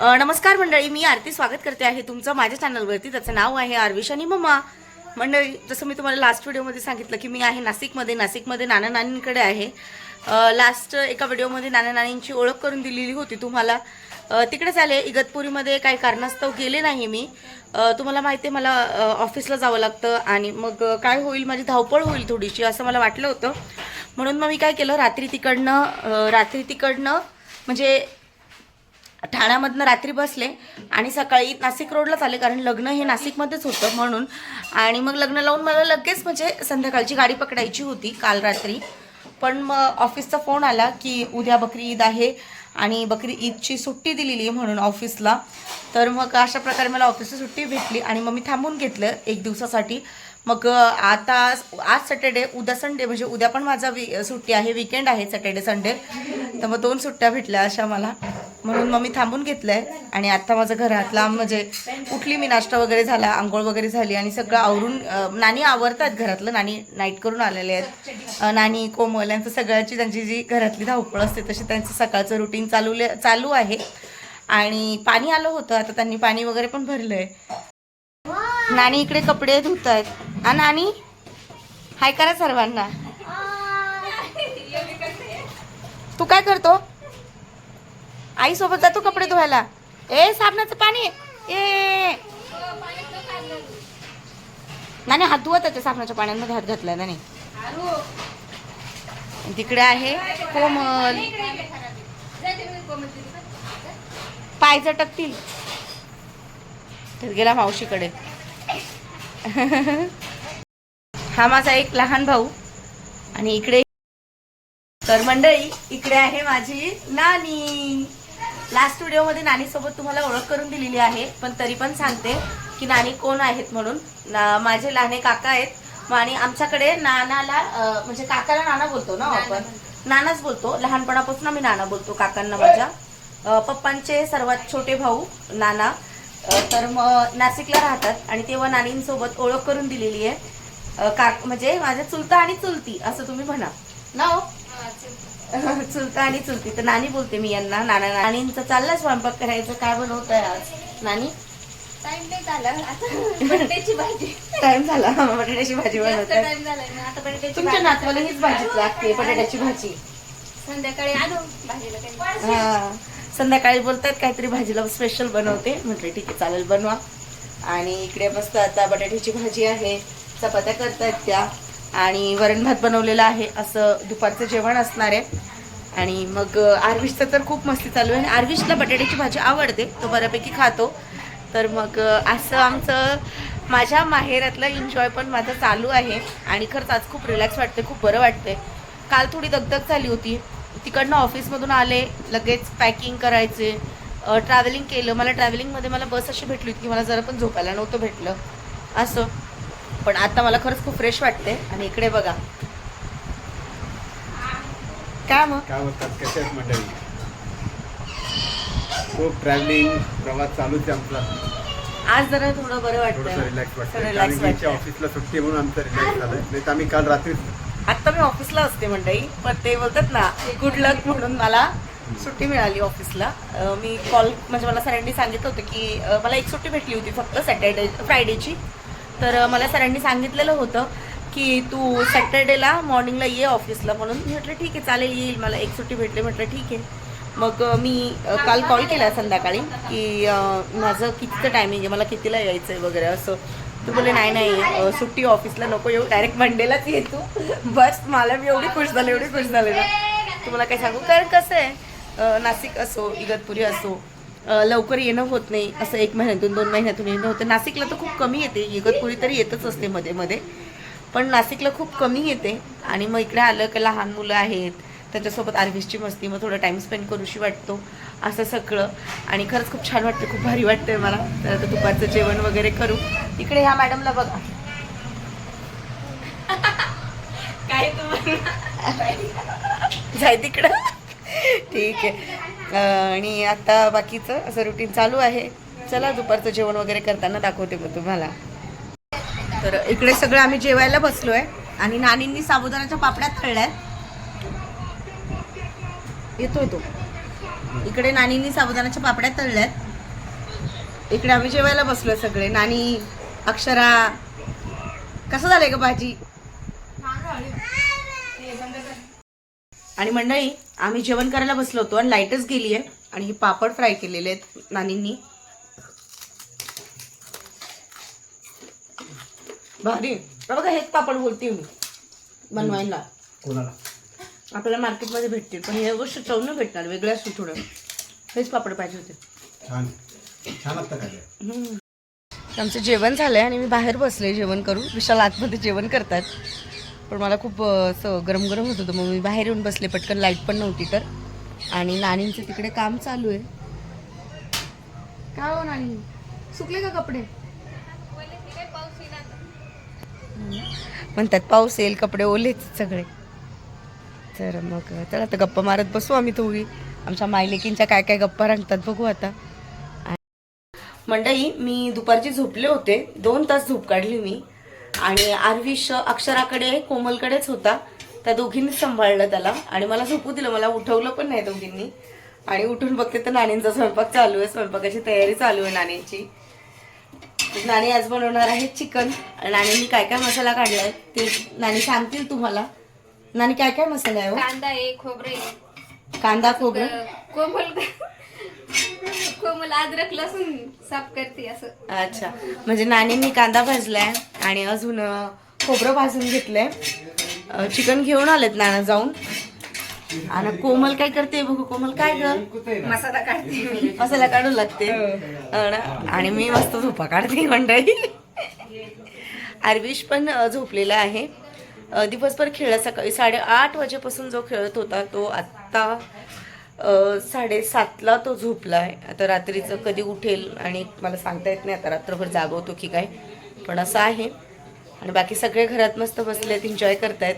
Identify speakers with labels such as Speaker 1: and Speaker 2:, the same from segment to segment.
Speaker 1: नमस्कार मंडळी मी आरती स्वागत करते आहे तुमचं माझ्या चॅनलवरती. त्याचं नाव आहे आरविश आणि मम्मा मंडळी जसं मी तुम्हाला लास्ट व्हिडिओमध्ये सांगितलं की मी आहे नाशिकमध्ये. नाशिकमध्ये नाना नानींकडे आहे लास्ट एका व्हिडिओमध्ये नाना नानींची ओळख करून दिलेली होती तुम्हाला. तिकडेच आले. इगतपुरीमध्ये काही कारणास्तव गेले नाही मी. तुम्हाला माहिती आहे मला ऑफिसला जावं लागतं आणि मग काय होईल माझी धावपळ होईल थोडीशी असं मला वाटलं होतं. म्हणून मग मी काय केलं रात्री तिकडनं रात्री तिकडनं म्हणजे ठाण्यामधनं रात्री बसले आणि सकाळी नाशिक रोडलाच आले कारण लग्न हे नाशिकमध्येच होतं म्हणून. आणि मग लग्न लावून मला लगेच म्हणजे संध्याकाळची गाडी पकडायची होती काल रात्री. पण मग ऑफिसचा फोन आला की उद्या बकरी ईद आहे आणि बकरी ईदची सुट्टी दिलेली आहे म्हणून ऑफिसला. तर मग अशा प्रकारे मला ऑफिसची सुट्टी भेटली आणि मग मी थांबून घेतलं एक दिवसासाठी. मग आता आज सॅटर्डे उद्या संडे म्हणजे उद्या पण माझा वी सुट्टी आहे विकेंड आहे सॅटर्डे संडे. तर मग दोन सुट्ट्या भेटल्या अशा मला. म्हणून मग मी थांबून घेतलं आहे आणि आता माझं घरातला म्हणजे उठली मी नाश्ता वगैरे झाला आंघोळ वगैरे झाली आणि सगळं आवरून नानी आवरतात घरातलं नानी नाईट करून आलेले आहेत. नानी कोमल यांचं सगळ्याची त्यांची जी घरातली धावपळ असते तशी त्यांचं सकाळचं रुटीन चालू चालू आहे. आणि पाणी आलं होतं आता त्यांनी पाणी वगैरे पण भरलं आहे नानी इकडे कपडे धुत आहेत हा नानी? हाय करा सर्वांना. तू काय करतो? आई सोबत जातो कपडे धुवायला. ए साबणाचं पाणी. ए. नाही हात धुवत त्याच्या साबणाच्या पाण्यामध्ये हात घातलाय नाही. तिकडे आहे कोमल. पाय झटकतील. तर गेला मावशीकडे. हा माझा एक लहान भाऊ. आणि इकडे तर मंडळी इकडे आहे माझी नानी. लास्ट व्हिडिओमध्ये नानी सोबत तुम्हाला ओळख करून दिलेली आहे पण तरी पण सांगते की नानी कोण आहेत म्हणून. ना माझे लहाने काका आहेत. आणि आमच्याकडे नानाला म्हणजे काकाला नाना बोलतो ना आपण? नानाच बोलतो. लहानपणापासून आम्ही नाना बोलतो काकांना माझ्या. पप्पांचे सर्वात छोटे भाऊ नाना. तर मग नाशिकला राहतात आणि तेव्हा नानींसोबत ओळख करून दिलेली आहे. काक म्हणजे माझ्या चुलता आणि चुलती असं तुम्ही म्हणा. ना हो? चुलता आणि चुलती. तर नानी बोलते मी यांना नाना नानींचा चाललाय स्वयंपाक करायचं काय बनवत आहे आज? नानी?
Speaker 2: टाइम नाही झाला. आता बटाट्याची भाजी.
Speaker 1: टाइम झाला. बटाट्याची भाजी बनवत
Speaker 2: टाइम आता बटाट्याची
Speaker 1: तुमच्या
Speaker 2: भाजी
Speaker 1: नातवाला हीच भाजीच लागते बटाट्याची भाजी.
Speaker 2: संध्याकाळी भाजीला काही.
Speaker 1: हा. संध्याकाळी बोलतात काहीतरी भाजीला स्पेशल बनवते. म्हटलं ठीक आहे चालेल बनवा. आणि इकडे मस्त आता बटाट्याची भाजी आहे. चपात्या करतायत त्या. आणि वरण भात बनवलेला आहे. असं दुपारचं जेवण असणार आहे. आणि मग आरविशचं तर खूप मस्ती चालू आहे. आणि आरविशला बटाट्याची भाजी आवडते. तो बऱ्यापैकी खातो. तर मग असं आमचं माझ्या माहेरातलं एन्जॉय पण माझं चालू आहे. आणि खरंच आज खूप रिलॅक्स वाटते खूप बरं वाटते काल थोडी दगदग झाली होती. तिकडनं ऑफिसमधून आले. लगेच पॅकिंग करायचे. ट्रॅव्हलिंग केलं. मला ट्रॅव्हलिंगमध्ये मला बस अशी भेटली होती की मला जरा पण झोपायला नव्हतं भेटलं. असं. पण आता मला खरंच खूप फ्रेश वाटते आणि इकडे बघा. काय मग?
Speaker 3: काय म्हणतात? कसे आहेत मंडळी? खूप ट्रॅव्हलिंग प्रवास चालूच आहे आमचा.
Speaker 1: आज जरा थोडं बरं
Speaker 3: थोडंसं रिलॅक्स
Speaker 1: वाटतं
Speaker 3: वाटतं
Speaker 1: रिलॅक्स वाटतं
Speaker 3: ऑफिसला सुट्टी म्हणून आमचं रिलॅक्स झालं नाही तर आम्ही काल रात्री
Speaker 1: आता मी ऑफिसला असते मंडळी. पण ते बोलतात ना गुड लक म्हणून मला सुट्टी मिळाली ऑफिसला अं, मी कॉल म्हणजे मला सरांनी सांगितलं होतं की अं, मला एक सुट्टी भेटली होती फक्त सॅटर्डे फ्रायडेची तर मला सरांनी सांगितलेलं होतं की तू सॅटर्डेला मॉर्निंगला ये ऑफिसला म्हणून. म्हटलं ठीक आहे चालेल येईल. मला एक सुट्टी भेटली. म्हटलं ठीक आहे. मग मी काल कॉल केला संध्याकाळी की माझं कितीचं टायमिंग आहे? मला कितीला यायचं आहे वगैरे? असं. तू बोले नाही नाही सुट्टी ऑफिसला नको येऊ. डायरेक्ट मंडेलाच ये तू. बस मला मी एवढी खुश झाले एवढी खुश झाले ना. तुम्हाला काय सांगू? कारण कसं आहे नाशिक असो इगतपुरी असो लवकर येणं होत नाही असं एक महिन्यातून दोन महिन्यातून येणं होतं. नाशिकला तर खूप कमी येते इगतपुरी तरी येतच असते मध्ये मध्ये. पण नाशिकला खूप कमी येते आणि मग इकडे आलं की लहान मुलं आहेत त्याच्यासोबत आर्विसची मस्ती मग थोडा टाईम स्पेंड करूशी वाटतो असं सगळं. आणि खरंच खूप छान वाटतं खूप भारी वाटतंय मला. तर आता दुपारचं जेवण वगैरे करू. इकडे ह्या मॅडमला बघा. काय जाय तिकडं. ठीक आहे. आणि आता बाकीचं असं रुटीन चालू आहे. चला दुपारचं जेवण वगैरे करताना दाखवते मग तुम्हाला. तर इकडे सगळं आम्ही जेवायला बसलोय आणि नानींनी साबुदाण्याच्या पापड्या तळल्यात. येतोय तो. इकडे नानींनी साबुदाण्याच्या पापड्या तळल्यात. इकडे आम्ही जेवायला बसलोय सगळे. नानी अक्षरा कसं झालंय ग भाजी? आणि मंडळी आम्ही जेवण करायला बसलो होतो आणि लाईटच गेली आहे. आणि हे पापड फ्राय केलेले आहेत नानींनी. भारी बघा हेच पापड बोलते मी बनवायला.
Speaker 3: कोणाला?
Speaker 1: आपल्याला मार्केटमध्ये भेटतील पण हे गोष्ट चव न भेटणार वेगळ्या असू थोडं. हेच पापड पाहिजे होते.
Speaker 3: छान. छान असतं काय
Speaker 1: हम्म. आमचं जेवण झालंय आणि मी बाहेर बसले जेवण करू विशाल आतमध्ये जेवण करतात पण मला खूप असं गरम गरम होत होतं. मग मी बाहेर येऊन बसले पटकन लाइट पण नव्हती तर. आणि नानींचं तिकडे काम चालू आहे. काय हो नानी? सुकले का कपडे? म्हणतात पाऊस येईल कपडे ओलेच सगळे. तर मग चला आता गप्पा मारत बसू आम्ही थोडी आमच्या मायलेकींच्या काय काय गप्पा रंगतात बघू आता. मंडई मी दुपारची झोपले होते. दोन तास झोप काढली मी. आणि आरविश अक्षराकडे कोमलकडेच होता. त्या दोघींनी सांभाळलं त्याला. आणि मला झोपू दिलं. मला उठवलं पण नाही दोघींनी. आणि उठून बघते तर नानींचा स्वयंपाक चालू आहे. स्वयंपाकाची तयारी चालू आहे नानींची. नाणी आज बनवणार आहे चिकन. नानींनी काय काय मसाला काढलाय ते नानी सांगतील तुम्हाला. नानी काय काय मसाला आहे हो?
Speaker 2: कांदा आहे खोबरे.
Speaker 1: कांदा खोबरं.
Speaker 2: कोमल कोमल अद्रक लसूण साफ करते असं.
Speaker 1: अच्छा. म्हणजे नानींनी कांदा भाजलाय आणि अजून अं, खोबरं भाजून घेतलंय. अं, चिकन घेऊन आलेत नाना जाऊन. आणि कोमल काय करते बघू कोमल काय ग?
Speaker 2: मसाला काढते.
Speaker 1: मसाला काढू लागते. ना. आणि मी मस्त झोपा काढते मंडळी. आरविश पण अं, आता आहे. अं, दिवसभर खेळला सकाळी साडेआठ वाजेपासून जो खेळत होता तो आत्ता साडेसातला तो झोपला आहे आता रात्रीचं कधी उठेल आणि मला सांगता येत नाही. आता रात्रभर जागवतो की काय पण असं आहे. आणि बाकी सगळे घरात मस्त बसलेत एन्जॉय करतायत.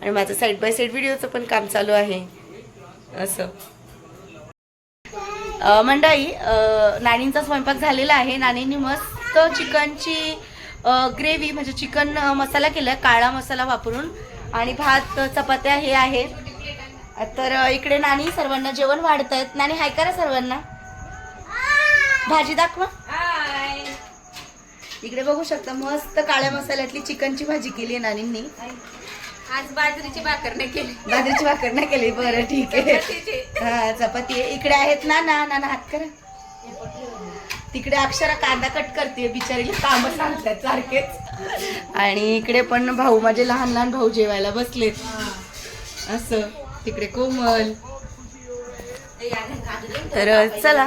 Speaker 1: आणि माझं साईड बाय साईड व्हिडिओचं पण काम चालू आहे. असं. अ, मंडळी नानींचा स्वयंपाक झालेला आहे. नानींनी मस्त चिकनची ग्रेव्ही म्हणजे चिकन मसाला केला काळा मसाला वापरून. आणि भात चपात्या हे आहेत. तर इकडे नानी सर्वांना जेवण वाढतायत नानी हाय करा सर्वांना. भाजी दाखवा. इकडे बघू शकता मस्त काळ्या मसाल्यातली चिकनची भाजी केली आहे नानींनी.
Speaker 2: आज बाजरीची भाकर नाही केली.
Speaker 1: बाजरीची भाकर नाही केली. बरं ठीक आहे. हा चपाती आहे. इकडे आहेत ना ना ना ना, हात करा. तिकडे अक्षरा कांदा कट करते बिचारीला काम सांगतात सारखेच. आणि इकडे पण भाऊ माझे लहान लहान भाऊ जेवायला बसलेत. असं. तिकडे कोमल. तर चला.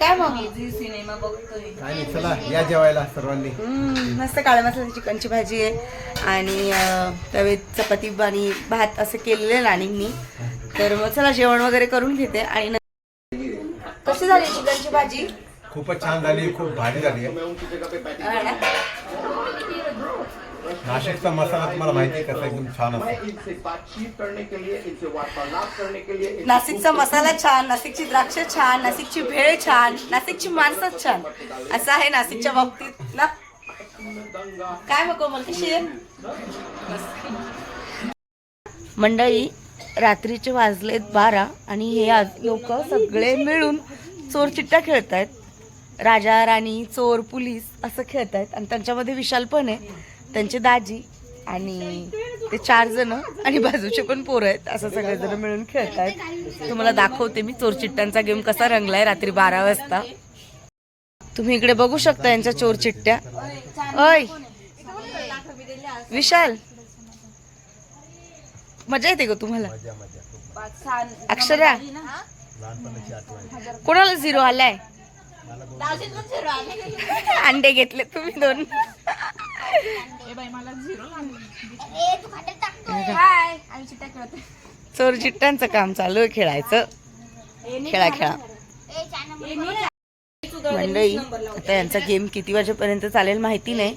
Speaker 1: काय मग?
Speaker 2: सिनेमा बघतोय.
Speaker 3: काय नाही चला या जेवायला सर्वांनी.
Speaker 1: हम्म, मस्त काळ्या मसाल्याची चिकनची भाजी आहे. आणि अं, तवे चपाती आणि भात असं केलेलं आहे नानींनी तर मग चला जेवण वगैरे करून घेते. आणि न- कशी झाली चिकनची भाजी?
Speaker 3: खूपच छान झाली खूप भारी झाली. आहे
Speaker 1: हा ना?
Speaker 3: नाशिकचा मसाला तुम्हाला माहिती आहे कसा एकदम छान असतो.
Speaker 4: इनसे बातचीत करने के लिए इनसे वार्तालाप करने के लिए
Speaker 1: नाशिकचा मसाला छान नाशिकची द्राक्ष छान नाशिकची भेळ छान नाशिकची माणसं छान. असं आहे नाशिकच्या बाबतीत ना? काय मग कोमल कशी आहे? मंडळी रात्रीचे वाजलेत बारा आणि हे आज लोक सगळे मिळून चोर चिट्टा खेळतायत. राजा राणी चोर पोलीस असं खेळतायत आणि त्यांच्यामध्ये विशाल पण आहे. त्यांचे दाजी आणि ते चार जण आणि बाजूचे पण पोरं आहेत. असं सगळेजण मिळून खेळतायत. तुम्हाला दाखवते मी चोर चिट्ट्यांचा गेम कसा रंगलाय रात्री बारा वाजता. तुम्ही इकडे बघू शकता यांच्या चोर चिट्ट्या अय विशाल! मजा येते ग तुम्हाला. अक्षरा! कोणाला झिरो आलाय? अंडे घेतले तुम्ही दोन.
Speaker 2: हाय. आम्ही चिट्टा खेळतोय.
Speaker 1: चोर चिट्ट्यांचं काम चालू आहे खेळायचं. खेळा खेळा. मंडळी आता यांचा गेम किती वाजेपर्यंत चालेल माहिती नाही.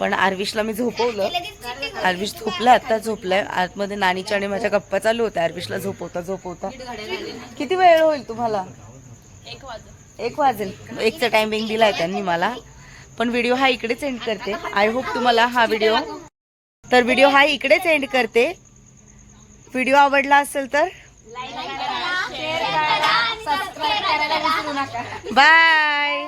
Speaker 1: पण आरविशला मी झोपवलं. आरविश झोपला आता झोपलाय. आतमध्ये नानीच्या आणि माझ्या गप्पा चालू होत्या. आरविशला झोपवता झोपवता. किती वेळ होईल तुम्हाला? एक वाजेल. एकचा टायमिंग दिलाय त्यांनी मला. पण व्हिडिओ हा इकडेच एंड करते. आय होप तुम्हाला हा व्हिडिओ तर व्हिडिओ हा इकडेच एंड करते. व्हिडिओ आवडला असेल तर
Speaker 2: सबस्क्राईब करायला विसरू नका.
Speaker 1: बाय